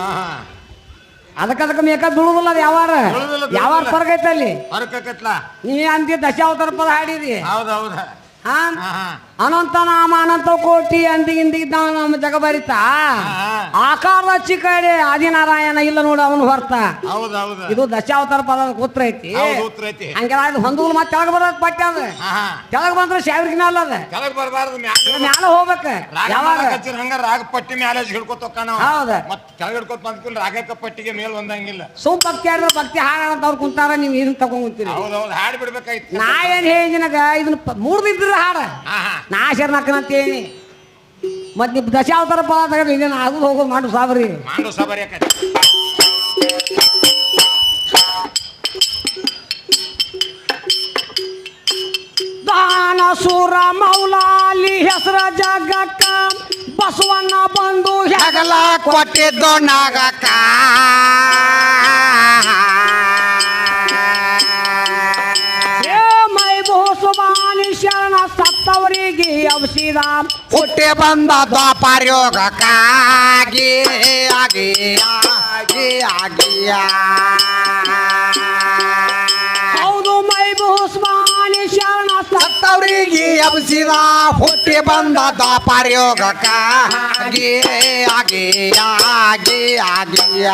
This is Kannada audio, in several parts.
ಹಾ ಹಾ. ಅದಕ್ಕೆ ಅದಕ್ಕೆ ಮೇಕಪ್ ಬೀಳುದಿಲ್ಲ ಅದು ಯಾವಾರ? ಬೀಳುದಿಲ್ಲ, ಯಾವಾರ ಬೀಳುದಿಲ್ಲ. ಫರ್ಕ್ ಐತಲ್ಲಿ? ಹೊರಕತ್ಲಾ ನೀ ಅಂತಿ ದಶಾವತಾರ ಪದ ಹಾಡಿದಿ? ಹೌದ್ ಹೌದ. ಹಾ? ಹಾ ಹಾ. ಅನಂತ ನಾಮ ಅನಂತ ಕೋಟಿ ಅಂದಿಗಿಂದಿಗಿದ್ದ ನಮ್ಮ ಜಗ ಬರಿತಾ. ಆಕಾರದ ಚಿಕ್ಕಡೆ ಆದಿನಾರಾಯಣ ಇಲ್ಲ ನೋಡು ಅವನು ಹೊರತ. ಇದು ದಶಾವತಾರ ಪದ ಉತ್ತರ ಐತಿ. ಹಂಗೆಲ್ಲ ಇದು ಹೊಂದುಗಳು ಮತ್ತೆ ಕೆಳಗ ಬರೋದ್ ಪಟ್ಟ ಅದ. ತೆಳಗ್ ಬಂದ್ರೆ ಶಾವಿರಿಗೆ ಮ್ಯಾಲ ಅದ. ಕೆಳಗ್ ಬರಬಾರ್ದು ಮ್ಯಾಲ ಮ್ಯಾಲ ಹೋಗ್ಬೇಕ. ಯಾವಾಗ? ರಾಗ ಹಂಗ ರಾಗ ಪಟ್ಟಿ ಮ್ಯಾಲೆ ಹಿಡ್ಕೊತ. ಹೌದ. ಮತ್ ಕೆಳಗ್ ಹಿಡ್ಕೊತ ಬಂದ್ಕೂಲ ರಾಗಕ್ಕ ಪಟ್ಟಿಗೆ ಮೇಲ್ ಬಂದಂಗಿಲ್ಲ. ಸುಮ್ ಭಕ್ತಿ ಆಡಿದ್ರೆ ಭಕ್ತಿ ಹಾಡ ಅಂತ ಅವ್ರು ಕುಂತಾರ ನೀವು ಇದನ್ನ ತಗೊಂಡ್ ಕುಂತೀರಿ? ಹೌದ್ ಹೌದ್ ಹಾಡ್ ಬಿಡ್ಬೇಕಾಯ್ತು. ನಾ ಏನ್ ಹೇಳಿದಿನಗ ಇದನ್ನ ಮೂರ್ದಿದ್ರ ಹಾಡ. ನಾ ಶರಣ ಹೇಳಿ. ಮತ್ತೆ ನೀವು ದಶಾವತಾರ ಪದ ತಗೊಂಡು ಇದೇನು ಆಗುದು ಹೋಗೋದು ಮಾಡು ಸಾಬರಿ. ಮಾಡು ಸಾಬರಿ ದಾನ ಸೂರ ಮೌಲಾಲಿ ಹೆಸರ ಜಗಕ್ಕ ಬಸವಣ್ಣ ಬಂದು ಹೆಗಲ ಕೊಟ್ಟಿದ್ದು ನಾಗಕ್ಕ. ಏ ಮೈ ಬಹುಸುಬಾನಿ ಶರಣ ಸತ್ತವರಿಗೆ ಔಷಧ ಹುಟ್ಟಿ ಬಂದ ದ್ವಾಪಾರ್ಯೋಗಕ್ಕಾಗಿ ಆಗಿ ಆಗಿ ಆಗಿಯ. ಹೌದು ಮೈ ಬಹುಸುಬಾನಿ ಶರಣ ಸತ್ತ ಸತ್ತವರಿಗೆ ಎಬ್ಸಿದ ಹುಟ್ಟಿ ಬಂದ ದ್ವಾಪಾರ್ಯೋಗಕ್ಕಾಗಿ ಆಗಿ ಆಗಿ ಆಗಿಯ.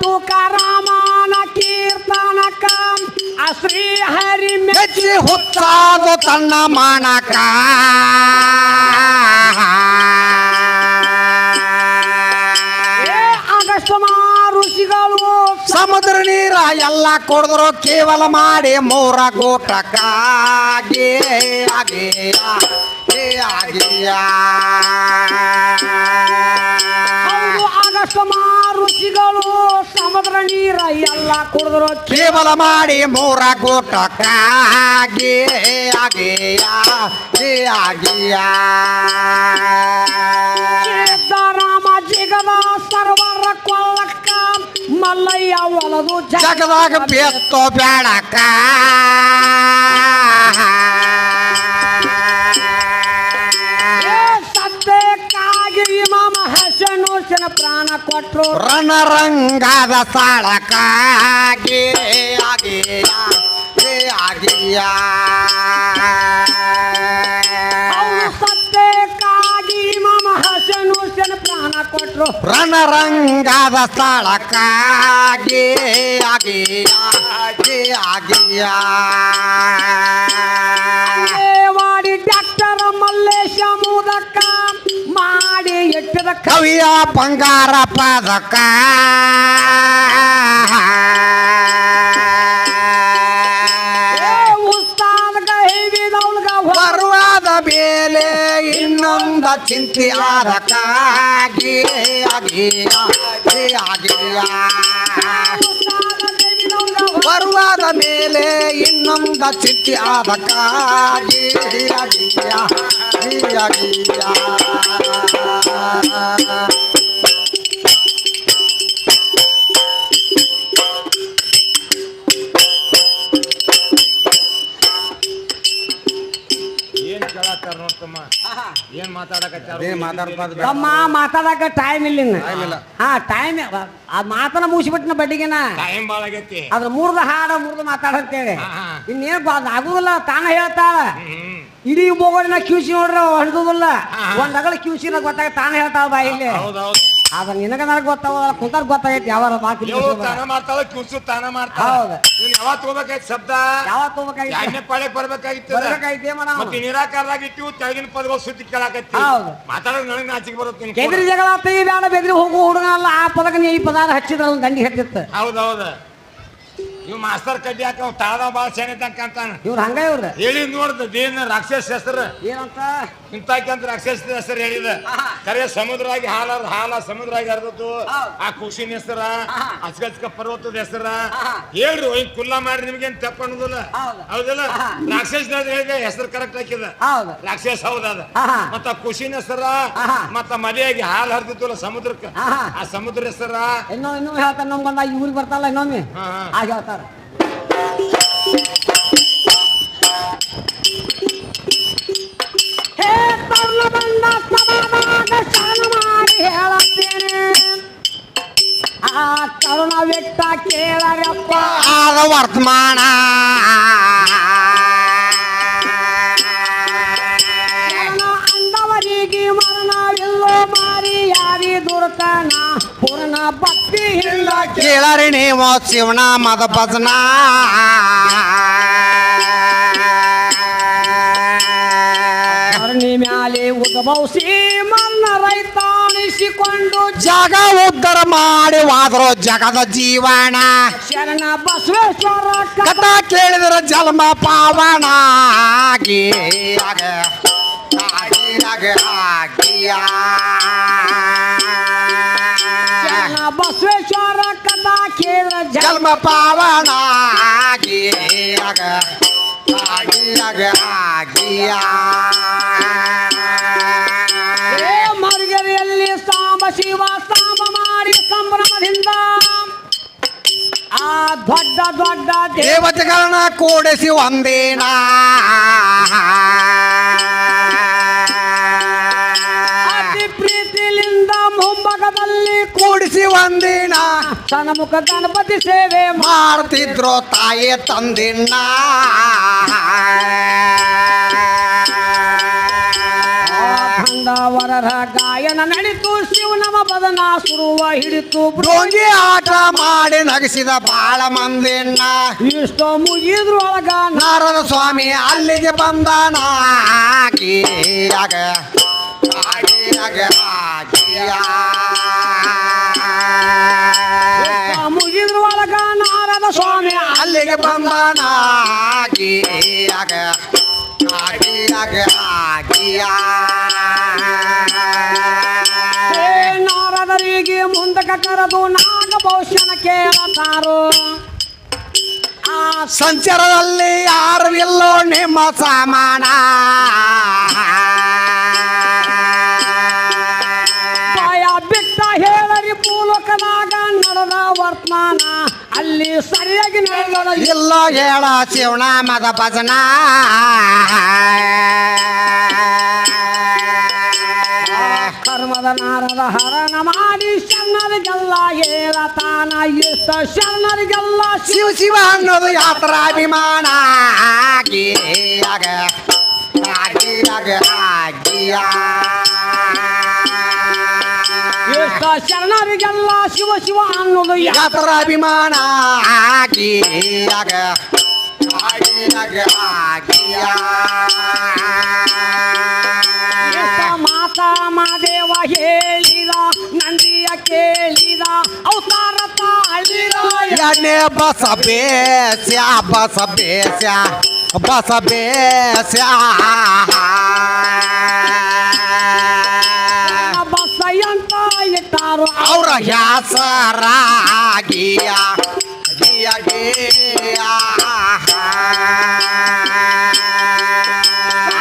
ತುಕಾರಾಮನ ಕೀರ್ತನಕ ಅಶ್ರೀ ಹರಿ ಮೆಚ್ಚಿ ಹುತ್ತಾದು ತನ್ನ ಆಗಸ್ಟ್ ಋಷಿಗಳು ಸಮುದ್ರ ನೀರ ಎಲ್ಲ ಕೊಡಿದ್ರು ಕೇವಲ ಮಾಡಿ ಮೂರ ಗೋಟಕ್ಕಾಗಿ ಆಗಿಯ ಆಗಸ್ಟ್ ಋಷಿಗಳು ಸಮುದ್ರ ನೀರ ಎಲ್ಲ ಕುಡಿದ್ರು. ಕೇವಲ ಮಾಡಿ ಮೂರ ಗೋಟಕ್ಕಾಗಿ ಆಗಿಯ ಆಗಿಯ ರಾಮ ಜಿಗದ ಸರ್ವರ ಕೊಲ್ಲಕ್ಕ ಮಲ್ಲಯ್ಯ ಒಲದು ಜಗ ಜಗದಾಗ ಬೇತ್ತೋ ಬ್ಯಾಡಕ ಪ್ರಾಣ ಕೊಟ್ರು. ರಣರಂಗದ ಸಾಳಕಾಗಿ ಆಗಿಯ ಆಗಿಯ. ಸತ್ಯಕ್ಕಾಗಿ ಇಮಾಮ ಹಸನು ಪ್ರಾಣ ಕೊಟ್ರು. ರಣರಂಗದ ಸ್ಥಳಕ್ಕಾಗಿ ಆಗಿಯ ಆಗಿಯ. ಮಲ್ಲೇಶ ಮುದಕ್ಕ ಮಾಡಿ ಎಟ್ಟದ ಕವಿಯ ಬಂಗಾರ ಪದಕ. ಉಸ್ತಾದ್ಗ ಹೇಗಿದವ್ಲ್ಗ ಹೊರ. ಬರುವಾದ ಮೇಲೆ ಇನ್ನೊಂದ ಚಿಂತೆ ಆದಕ್ಕಾಗಿ ಆಗಿ ಆಗಿಯ ಬರುವಾದ ಮೇಲೆ ಇನ್ನೊಂದ ಚಿಟ್ಟಿ ಆದಕ್ಕಾಗಿ ಏನ್ ಕೇಳತ್ತಾರ ನೋಡ್ತಮ್ಮ ಏನ್ ಮಾತಾಡಕ ಟೈಮ್ ಇಲ್ಲ. ಹಾ ಟೈಮ್ ಆ ಮಾತನ ಮುಗಿಸ್ಬಿಟ್ನ ಬಡ್ಡಿಗೆನ? ಟೈಮ್ ಬಾಳ ಆಗೈತಿ. ಅದ್ರ ಮೂರ್ದ ಹಾಡ ಮೂರ್ದ ಮಾತಾಡಂತೇಳಿ ಹಾ, ಹಾ. ಇನ್ನೇನ್ ಬಾ- ಅದ್ ಆಗುದಿಲ್ಲ ತಾನ ಹೇಳ್ತಾಳ. ಇಡೀ ಬೋಗೋಡಿನ ಕ್ಯೂಸಿ ನೋಡ್ರಿ ಹೊಂದುದಿಲ್ಲ ಹಾ, ಹಾ. ಒಂದ್ ಅಗಲ ಕ್ಯೂಸಿನ ಗೊತ್ತಾಗ ತಾನ ಹೇಳ್ತಾವ ಬಾ ಇಲ್ಲಿ. ಹೌದೌದು. ಅದ ನಿನಗ ನನಗೆ ಗೊತ್ತಾವ ಕುಂತಾರ ಗೊತ್ತಾಗೈತಿ ಯಾವ ಮಾತು ನೀವು ತಾನ ಮಾಡ್ತಾಳ ಕಿವ್ಸು ತಾನ ಮಾಡ್ತಾಳ. ಹೌದು. ನೀನ್ ಯಾವತ್ ಹೋಗ್ಬೇಕಾಯ್ತು ಶಬ್ದ? ಯಾವತ್ ಹೋಗ್ಬೇಕಾಗಿತ್ತು ಎರಡನೇ ಪಾಳೆ ಬರ್ಬೇಕಾಗಿತ್ತು? ಬರ್ಬೇಕಾಗಿತ್ತು ಏನ್ ಮಾಡವ? ಮತ್ತೆ ನಿರಾಕಾರದಾಗ ಇಟ್ಟು ತೆಳಗಿನ ಪದಗಳು ಸುದ್ದಿ ಕೇಳಾಕತ್ತಿ. ಹೌದು. ಮಾತಾಡೋದು ನನಗೆ ನಾಚಿಕೆ ಬರುತ್ತೆ ನಿನ್ ಕೆದ್ರಿ. ಜಗಳ ಆತ ಈ ಬ್ಯಾಡ ಬೆದ್ರಿ ಹೋಗು ಹುಡುಗ ಅಲ್ಲ ಆ ಪದಕ ನೀ ಈ ಪದಾರ ಹಚ್ಚಿದ್ರಲ್ಲ ದಂಡಿ ಹಚ್ಚಿತ್ತು ಹೌದೌದು. ಇವ್ ಮಾಸ್ತರ್ ಕಡ್ಡಿ ಹಾಕ ಅವ್ ತಾಳದ ಬಾಳ ಸೇನೆ ತನಕ ಅಂತಾನ ಇವ್ರ ಹಂಗ ಇವ್ರ ಹೇಳಿ ನೋಡ್ದ ದೇನ ರಾಕ್ಷಸ ಹೆಸರು. ಏನಂತ? ಇಂತಾಕಿ ಅಂತ ರಾಕ್ಷಸ ಹೆಸರು ಹೇಳಿದ. ಕರೆ ಸಮುದ್ರಾಗಿ ಹಾಲ ಹಾಲ ಸಮುದ್ರಾಗಿ ಹರಿದತ್ತು ಆ ಖುಷಿನ ಹೆಸರ ಅಚ್ಕಚ್ಕ ಪರ್ವತದ ಹೆಸರ. ಹೇಳ್ರಿ ಹಿಂಗ್ ಕುಲ್ಲ ಮಾಡಿ ನಿಮ್ಗೆ ತಪ್ಪ ಅನ್ನೋದಿಲ್ಲ. ಹೌದಿಲ್ಲ? ರಾಕ್ಷಸ ಹೇಳಿದ ಹೆಸರು ಕರೆಕ್ಟ್ ಹಾಕಿದ. ರಾಕ್ಷಸ ಹೌದದ. ಮತ್ತ ಖುಷಿನ ಹೆಸರ. ಮತ್ತ ಮದುವೆಯಾಗಿ ಹಾಲು ಹರಿದಿತ್ತಲ್ಲ ಸಮುದ್ರಕ್ಕೆ. ಆ ಸಮುದ್ರ ಹೆಸರ. ಇನ್ನೊಂದು ಇನ್ನೂ ಹೇಳ್ತಾರ ನಮ್ಗೊಂದ ಇವ್ರಿಗೆ ಬರ್ತಾಲ್ಲ ಇನ್ನೊಮ್ಮೆ. ಆಗ ಹೇಳ್ತಾರ ವರ್ತಮಾನ ಅಂದವರಿಗೆ ಮರಣ ಎಲ್ಲೋ ಮಾರಿ ಯಾರಿ ದುರ್ಕನ ಪೂರ್ಣ ಭಕ್ತಿ ಇಲ್ಲ ಕೇಳರಿ ನೀವು ಶಿವನ ಮದ ಭಜನ. ಧರಣಿ ಮ್ಯಾಲೆ ಉದ್ಭವಿಸಿ ಮನ್ನ ರೈತಾಣಿಸಿಕೊಂಡು ಜಗ ಉದ್ಧಾರ ಮಾಡಿ ವಾದ್ರು ಜಗದ ಜೀವನ. ಶರಣ ಬಸವೇಶ್ವರ ಕಥಾ ಕೇಳಿದ್ರ ಜನ್ಮ ಪಾವನ. ಆಗಿ ಆಗಿ ಆಗಿಯ ಶರಣ ಬಸವೇಶ್ವರ ಕೇಳಿದ ಜನ ಜನ್ಮ ಪಾವನ ಆಗಿಯಾಗ ಆಗಿಯಾಗ ಆಗಿಯ ಮರುಗರಿಯಲ್ಲಿ ಸಾಂಬ ಶಿವ ಸಾಮ ಮಾಡಿ ಸಂಭ್ರಮದಿಂದ ಆ ದೊಡ್ಡ ದೊಡ್ಡ ದೇವ ದೇವತೆಗಳನ್ನ ಕೂಡಿಸಿ ಒಂದಿನ ಕೂಡಿಸಿ ತನ್ನ ಮುಖ ಗಣಪತಿ ಸೇವೆ ಮಾಡ್ತಿದ್ರು ತಾಯಿ ತಂದಿನ ವರರ ಗಾಯನ ನಡೀತು ಶಿವನಮ ಬದನ ಸುರುವ ಹಿಡಿತು. ಡೋಂಗಿ ಆಟ ಮಾಡಿ ನಗಿಸಿದ ಬಾಳ ಮಂದಿನ ಇಷ್ಟೋ ಮುಗಿದ್ರು ಒಳಗ ನಾರದ ಸ್ವಾಮಿ ಅಲ್ಲಿಗೆ ಬಂದನ. ಆಗಿಯಾಗ ಆಗಿಯಾಗ ಆಗಿಯ. ಸ್ವಾಮಿ ಅಲ್ಲಿಗೆ ಬಂದಾನ ಆಗಿಯಾಗ ಆಗಿಯ. ನಾರದರಿಗೆ ಮುಂದಕ ಕರೆದು ನಾಗ ಭವಿಷ್ಯನ ಕೇಳತಾರು ಆ ಸಂಚಾರದಲ್ಲಿ ಯಾರು ಇಲ್ಲೋ ನಿಮ್ಮ ಸಾಮಾನ. ಬಿಟ್ಟ ಹೇಳರಿ ಪೂಲಕನಾಗ ನಡೆದ ವರ್ತಮಾನ. ಅಲ್ಲಿ ಸರಿಯಾಗಿ ನಡೆದ ಇಲ್ಲ. ಹೇಳ ಶಿವನ ಮದ ಭಜನ ಕರ್ಮದ ನಾರದ ಹರಣ ಮಾಡಿ ಶರಣರಿಗೆಲ್ಲ ಹೇಳತಾನ ಇಷ್ಟ ಶರಣರಿಗೆಲ್ಲ ಶಿವ ಶಿವ ಅನ್ನೋದು ಯಾತ್ರಾ ಅಭಿಮಾನ ಆಗಿ ಆಗಿ ಆಗಿ ಆಗಿಯಾಗ ಆಗಿಯ. ಶರಣರಿಗೆಲ್ಲ ಶಿವ ಶಿವ ಅನ್ನೋದು ಯಾತ್ರ ಅಭಿಮಾನ. ಇಷ್ಟ ಮಾತಾ ಮಾದೇವ ಹೇಳಿದ ನಂದಿಯ ಕೇಳಿದ ಅವತಾರ ತಾಳಿದ. ಬಸ ಬೇಸ್ಯ ಬಸ ಬೇಸ್ಯ ಬಸ ಬೇಸ್ಯ. ಅವ್ರ ಹ್ಯಾಸರಾಗಿಯ ಗಿಯ ಗಿಯ.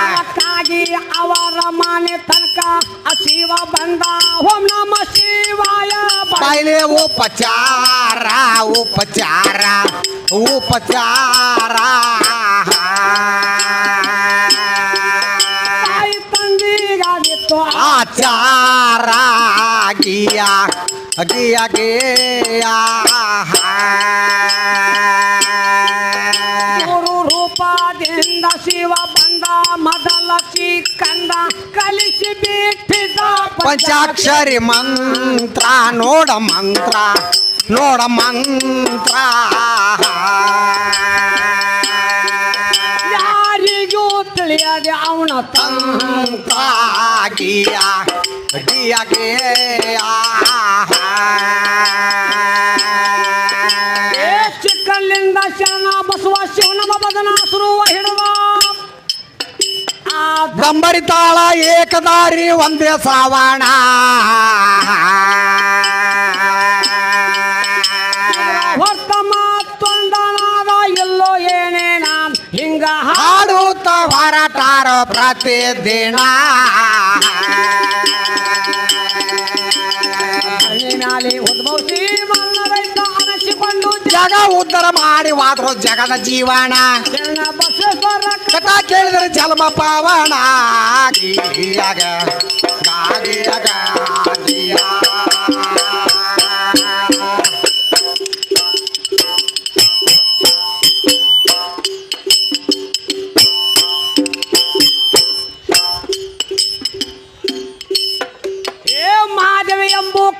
ಅದಕ್ಕಾಗಿ ಅವರ ಮನೆ ತನಕ ಆ ಶಿವ ಬಂದ ಓಂ ನಮ ಶಿವಾಯ ಬ- ಬಾಯ್ಲೆ ಉಪಚಾರ ಉಪಚಾರ ಉಪಚಾರ ತಾಯಿ ತಂದಿಗಾಗಿತ್ತು ಆಚಾರ ಗಿಯ ಗಿಯ ಗಿಯ ಗುರು ರೂಪದಿಂದ ಶಿವ ಬಂದ ಮೊದಲ ಚಿಕ್ಕಂದ ಕಲಿಸಿ ಬಿಟ್ಟಿದ ಪಂಚಾಕ್ಷರಿ ಮಂತ್ರ ನೋಡ ಮಂತ್ರ ನೋಡ ಮಂತ್ರ. ಯಾರಿಗೂ ತಿಳಿಯದೆ ಅವನ ತಂತ್ರ ಗಿಯ ಏ ಚಿಕ್ಕಲ್ಲಿಂದ ಶರಣ ಬಸವ ಶಿವನಮ ಬದನ ಸುರುವ ಹಿಡುವ. ಗಂಬರಿ ತಾಳ ಏಕದಾರಿ ಒಂದೇ ಸಾವಣ. ಹೊತ್ತ ಮಾತೊಂದನಾದ ಎಲ್ಲೋ ಏನೇನ ಹಿಂಗ ಹಾಡುತ್ತ ಪ್ರತಿ ಪ್ರತಿದಿನ. ಉದ್ಭವಿಸಿ ಜಗ ಉದ್ದರ ಮಾಡಿ ವಾದ್ರ ಜಗದ ಜೀವನ. ಶರಣ ಬಸವೇಶ್ವರ ಕಥ ಕೇಳಿದ್ರೆ ಜನ್ಮ ಪಾವನ. ಗಿಯಾಗ ಗಾಗಿಯಾಗ.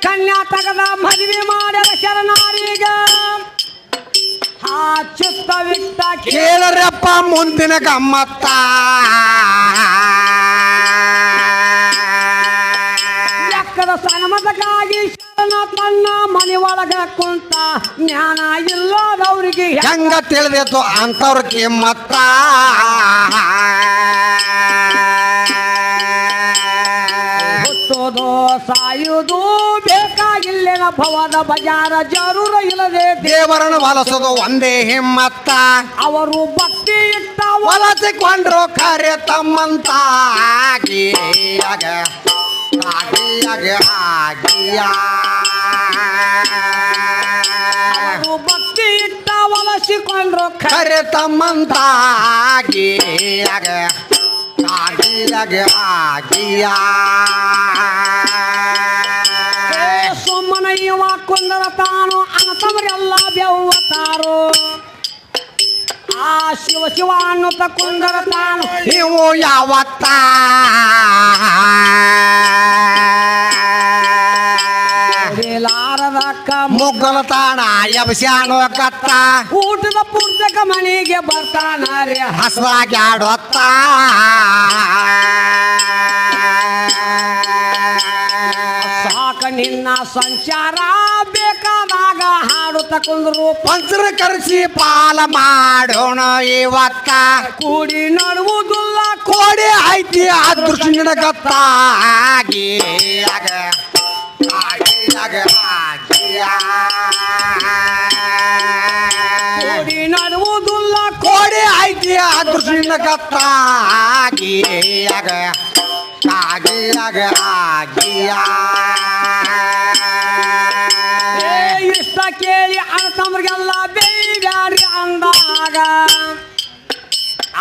ಕನ್ಯಾ ತಗದ ಮದುವೆ ಮಾಡ್ಯಾರ ಶರಣಾರೀಗ ಆ ಚಿತ್ತ ವಿತ್ತ ಕೇಳರಪ್ಪ ಮುಂದಿನ ಗಮ್ಮತ್ತ. ಲೆಕ್ಕದ ಸನ್ಮತಕ್ಕಾಗಿ ಶರಣ ತನ್ನ ಮನೆ ಒಳಗ ಕುಂತ ಜ್ಞಾನ ಇಲ್ಲದವ್ರಿಗೆ ಹೆಂಗ ತಿಳಿದಿತ್ತು ಅಂತವ್ರಿಗೆ ಕಿಮ್ಮತ್ತ ಹುಟ್ಟೋದು ಸಾಯುವುದು ಬೇಕಾಗಿಲ್ಲ ಭವದ ಬಜಾರ ಜರೂರ ಇಲ್ಲದೆ ದೇವರನ್ನು ವಲಸದು ಒಂದೇ ಹಿಮ್ಮತ್ತ. ಅವರು ಭಕ್ತಿ ಇಟ್ಟ ಒಲಸಿಕೊಂಡ್ರು ಕರೆ ತಮ್ಮಂತ. ಆಗಿಯಾಗ ಆಗಿಯಾಗ ಆಗಿಯ ಭಕ್ತಿ ಇಟ್ಟ ಒಲಸಿಕೊಂಡ್ರು ಖ- ಕರೆ ತಮ್ಮಂತ. ಆಗಿಯಾಗ ಆಗಿಯಾಗ ಆಗಿಯ ಏ ಸುಮ್ಮನ ಇವ ಕುಂದರ ತಾನು ಅನತವರೆಲ್ಲ ಬೆವ್ವತಾರು ಆ ಶಿವ ಶಿವ ಅನ್ನುತ್ತ ಕುಂದರ ತಾನು ನೀವು ಯಾವತ್ತ ಲಾರದಕ್ಕ ಮುಗ್ಗಲ ತಾಣ ಎಬಸ್ಯಾನೋ ಕತ್ತ. ಊಟದ ಪುಸ್ತಕ ಮನೆಗೆ ಬರ್ತಾನಾರೆ ಆಡೋತ್ತ ಸಾಕ ನಿನ್ನ ಸಂಚಾರ ಬೇಕಾದಾಗ ಹಾಡು ಕುಂದ್ರು. ಪಂಚರ ಕರೆಸಿ ಪಾಲ ಮಾಡೋಣ ಇವತ್ತ. ಕೂಡಿ ನಡುವುದಿಲ್ಲ. ಕೋಡಿ ಐತಿ ಅದೃಷ್ಟ ನಿನಗತ್ತಾಗಿ. ಆಗ ಆಗಿ ಆಗಿಯ ಕೂಡಿ ನಡುವುದಿಲ್ಲ ಕೋಡಿ ಐತಿ ಅದೃಷ್ಟ ನಿನಗತ್ತ ಆಗಿಯಾಗ ಆಗಿಯಾಗ ಆಗಿಯ ಇಷ್ಟ ಕೇಳಿ ಅಣ್ತಮ್ರಿಗೆಲ್ಲ ಬೇಯ್ಬ್ಯಾಡ್ರಿ ಅಂದಾಗ.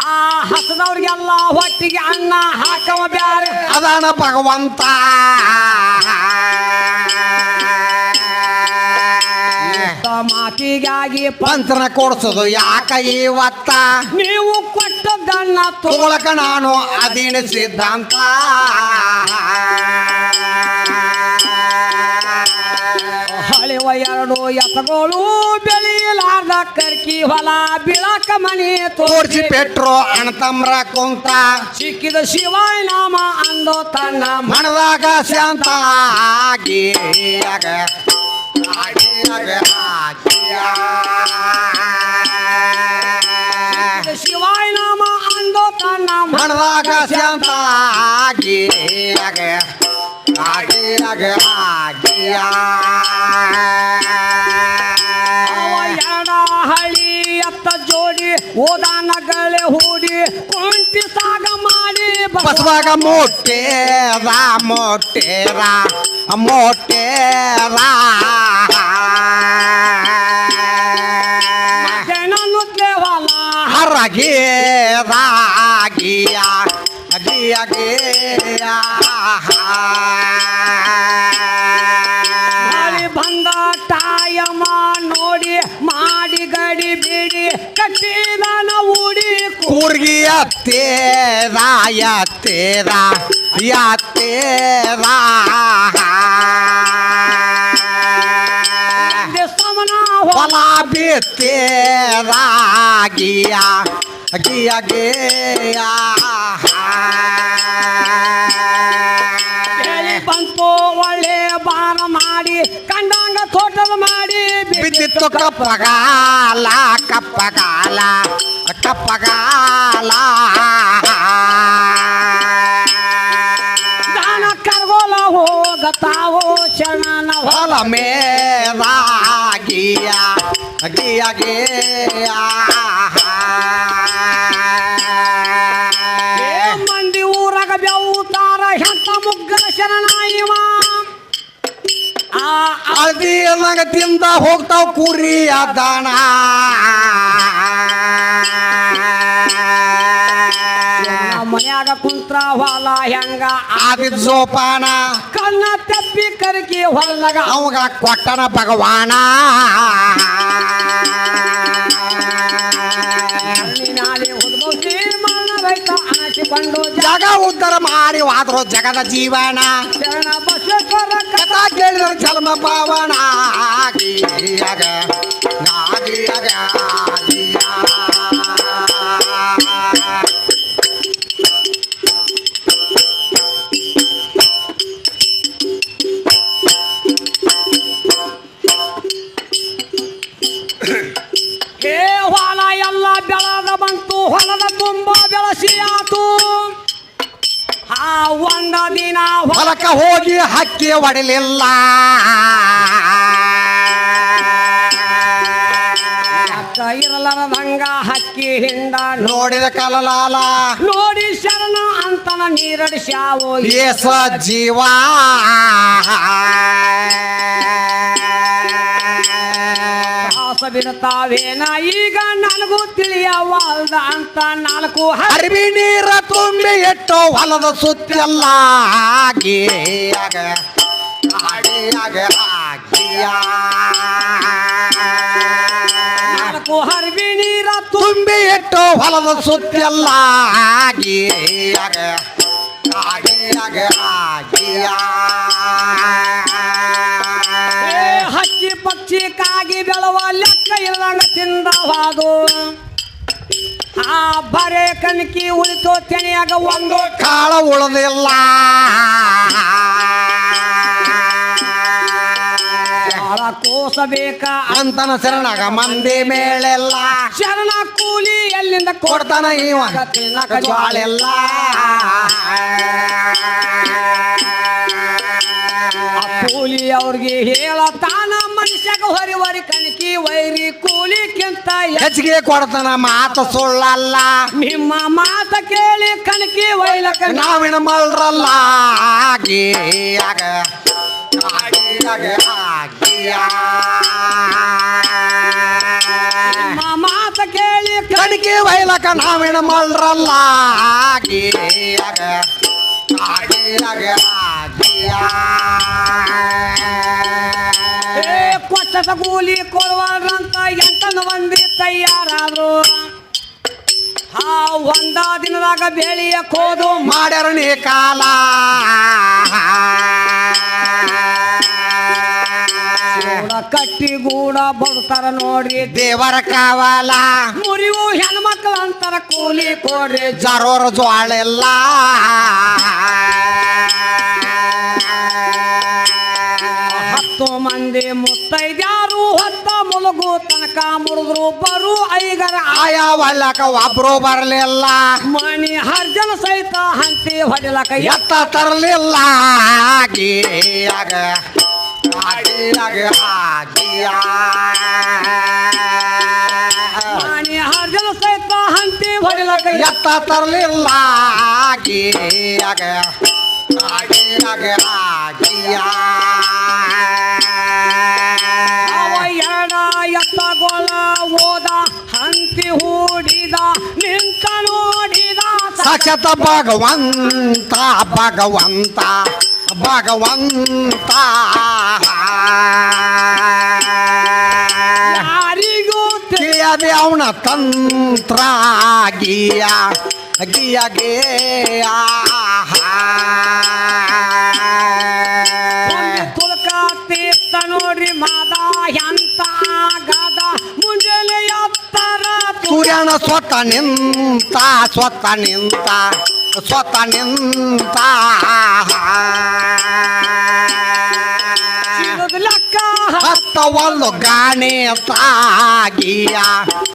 ಆ ಹಸದವ್ರಿಗೆಲ್ಲ ಹೊಟ್ಟಿಗೆ ಅನ್ನ ಹಾಕವ ಬ್ಯಾರೆ. ಅದಾನ ಭಗವಂತ. ಮಾತಿಗಾಗಿ ಪಂತ್ರ ಪಂಚನ ಕೊಡ್ಸೋದು ಯಾಕ ಇವತ್ತ ನೀವು ಕೊಟ್ಟದ್ದನ್ನ ತೋಳಕ ನಾನು ಅದೇನು ಸಿದ್ಧಾಂತ ಹಳೆವ ಎರಡು ಎತ್ತಗಳು ಬೆಳೆಯಲಾರ್ದ ಕರ್ಕಿ ಹೊಲ ಬಿಳಕ ಮನೆ ತೋರ್ಸಿ. ಪೆಟ್ರೋ ಅಣತಮ್ರ ಕುಂತ. ಸಿಕ್ಕಿದ ಶಿವಾಯ ನಾಮ ಅಂದೋ ತನ್ನ ಮಣದಾಗ ಶಾಂತ ಆಗಿಯ. ಶಿವಾಯ ನಾಮ ಅಂದೋ ತನ್ನ ಮನದಾಗ ಶಾಂತ ಆಗಿಯಾಗ ಜೋಡಿ ಸಾಗ ಮಾಡಿ ಹರಗೇರ ಗಿಯ ಗಿಯ. ಗಿಯ ಬಂದ ತಾಯಮ್ಮ ನೋಡಿ ಮಾಡಿ ಗಡಿ ಬಿಡಿ ಕಟ್ಟಿದಾನ ಊಡಿ ಕೂರ್ಗಿ ಅತ್ತೇರ ಯತ್ತೇರ ಯತ್ತೇರ ಗಿಯ ಗಿಯ ಗಿಯ. ಕೇಳಿ ಬಂತು ಒಳ್ಳೆ ಬಾರ ಮಾಡಿ ಕಂಡಂಗ ತೋಟದ ಮಾಡಿ ಬಿದ್ದಿತ್ತು ಕಪ್ಪಗಾಲ ಕಪ್ಪಗಾಲ ಕಪ್ಪಗಾಲ. ದಾನ ಕರ್ಗೋಲ ಹೋಗತಾವೋ ಶರಣನ ಹೊಲ ಗಿಯ ಏ ಮಂದಿ ಊರಾಗ ಬೆವುತಾರ ಹೆಂತ ಮುಗ್ಗರ ಶರಣ ಇವ ನಂಗ ತಿಂದ ಹೋಗ್ತಾವ್ ಕುರಿ ಅದಾನ ಮನ್ಯಾಗ ಕುಂತ್ರ ಹೊಲ ಹೆಂಗ ಆದಿದ್ ಜೋಪಾನ. ಕಣ್ಣ ತೆಪ್ಪಿ ಕರಕಿ ಹೊಲದಾಗ. ಅವಾಗ ಕೊಟ್ಟನ ಭಗವಾನ. ಜಗ ಉದ್ಧಾರ ಮಾಡಿ ವಾದ್ರು ಜಗದ ಜೀವನ. ಶರಣ ಬಸವೇಶ್ವರ ಕಥಾ ಪ್ರೇಮ ಪಾವನ ನಾಗಿ ಗಾಗಿಯಾಗ ಒಂದ ದಿನ ಹೊಲಕ ಹೋಗಿ ಹಕ್ಕಿ ಹೊಡಿಲಿಲ್ಲ ಇರಲಾರದಂಗ ಹಕ್ಕಿ ಹಿಂದ ನೋಡಿದ ಕಲಲಾಲ. ನೋಡಿ ಶರಣ ಅಂತನ ನೀರಡಿಸ್ಯಾವೋ ಏಸ ಜೀವ. ಬಿಡ್ತಾವೇನ ಈಗ ನನಗೂ ತಿಳಿಯವಲ್ದ ಅಂತ ನಾಲ್ಕು ಅರಿವಿ ನೀರ ತುಂಬಿ ಇಟ್ಟು ಹೊಲದ ಸುತ್ತೆಲ್ಲ ಆಗಿಯಾಗ ಆಗಿಯಾಗ ಆಗಿಯ. ನಾಲ್ಕು ಹರಿವಿ ನೀರ ತುಂಬಿ ಇಟ್ಟು ಹೊಲದ ಸುತ್ತೆಲ್ಲ ಆಗಿಯಾಗ ಆಗಿಯಾಗ ಆಗಿಯ. ಕಾಗಿ ಬೆಳವ ಲೆಕ್ಕ ಇಲ್ಲಂಗ ತಿಂದವಾದು ಆ ಬರೆ ಕನಕಿ ಉಳಿತು ತೆನೆಯಾಗ ಒಂದು ಕಾಳ ಉಳದಿಲ್ಲ ಕಾಳ ಕೋಸ ಬೇಕ ಅಂತನ ಶರಣಾಗ ಮಂದಿ ಮೇಳೆಲ್ಲ ಶರಣ ಕೂಲಿ ಎಲ್ಲಿಂದ ಕೊಡ್ತಾನ ಇವಾಗ ತಿನ್ನಕ ಜ್ವಾಳೆಲ್ಲ ಹೆಚ್ಚಿಗೆ ಕೊಡ್ತಾನ ಮಾತು ಸುಳ್ಳಲ್ಲ ನಿಮ್ಮ ಮಾತ ಕೇಳಿ ಕಣಕಿ ವೈಲಕ ನಾವಿನ ಮಲ್ರಲ್ಲ ಆಗಿಯಾಗ ಆಗಿಯಾಗ ಆಗಿಯ. ಮಾತ ಕೇಳಿ ಕಣಕಿ ಒಯ್ಲಕ ನಾವಿನ ಮಲ್ರಲ್ಲ ಆಗಿಯಾಗ ಆಗಿಯಾಗ ಆಗಿಯ. ಕೊಟ್ಟದ ಕೂಲಿ ಕೊಡುವಂತ ಎಂಟನ ಮಂದಿ ತಯಾರಾದ್ರು. ಆ ಒಂದ ದಿನದಾಗ ಬೆಳೆಯ ಕೋದು ಮಾಡ್ಯಾರ ನೀ ಕಾಲ. ಗೂಡ ಕಟ್ಟಿ ಗೂಡ ಬರ್ತಾರ ನೋಡ್ರಿ. ದೇವರ ಕಾವಲ. ಮುರಿವು ಹೆಣ್ಮಕ್ಳು ಅಂತಾರ ಕೂಲಿ ಕೊಡ್ರಿ. ಜರೋರ ಜ್ವಾಳೆಲ್ಲ ಹತ್ತು ಮಂದಿ ಮುತ್ತೈದ್ಯಾರು ಹೊತ್ತ ಮುಳುಗು ತನಕ ಮುರಿದ್ರು ಬರು ಐಗರ ಆಯಾವಲ್ಲಕ ಒಬ್ರು ಬರಲಿಲ್ಲ. ಮಣಿ ಹರ್ಜನ ಸಹಿತ ಹಂತಿ ಹೊಡಿಲಕ ಎತ್ತ ತರಲಿಲ್ಲ. ಮಣಿ ಹರ್ಜನ ಸಹಿತ ಹಂತಿ ಹೊಡಿಲಕ ಎತ್ತ ತರಲಿಲ್ಲ. ಆಗಿಯಾಗ ಎತ್ತಗೊಳ ಓದ ಹಂತಿ ಹೂಡಿದ ನಿಂತ ನೋಡಿದ ಸಾಕ್ಷಾತ್ ಭಗವಂತ ಭಗವಂತ ಭಗವಂತ. ಯಾರಿಗೂ ತಿಳಿಯದೆ ಅವನ ತಂತ್ರ ಗಿಯ ಗಿಯ ಗೇಯ ಒಂದು ತುಳಕ ತೀರ್ಥ ನೋಡ್ರಿ ಮಾದ ಎಂತ ಗದ. ಮುಂಜಾನೆ ಎತ್ತರ ಸೂರ್ಯನ ಸ್ವತ ನಿಂತ ಸ್ವತ ನಿಂತ ಸ್ವತ ನಿಂತ. ಹತ್ತವಲ್ಲು ಗಾಣೆ ತಾಗಿಯ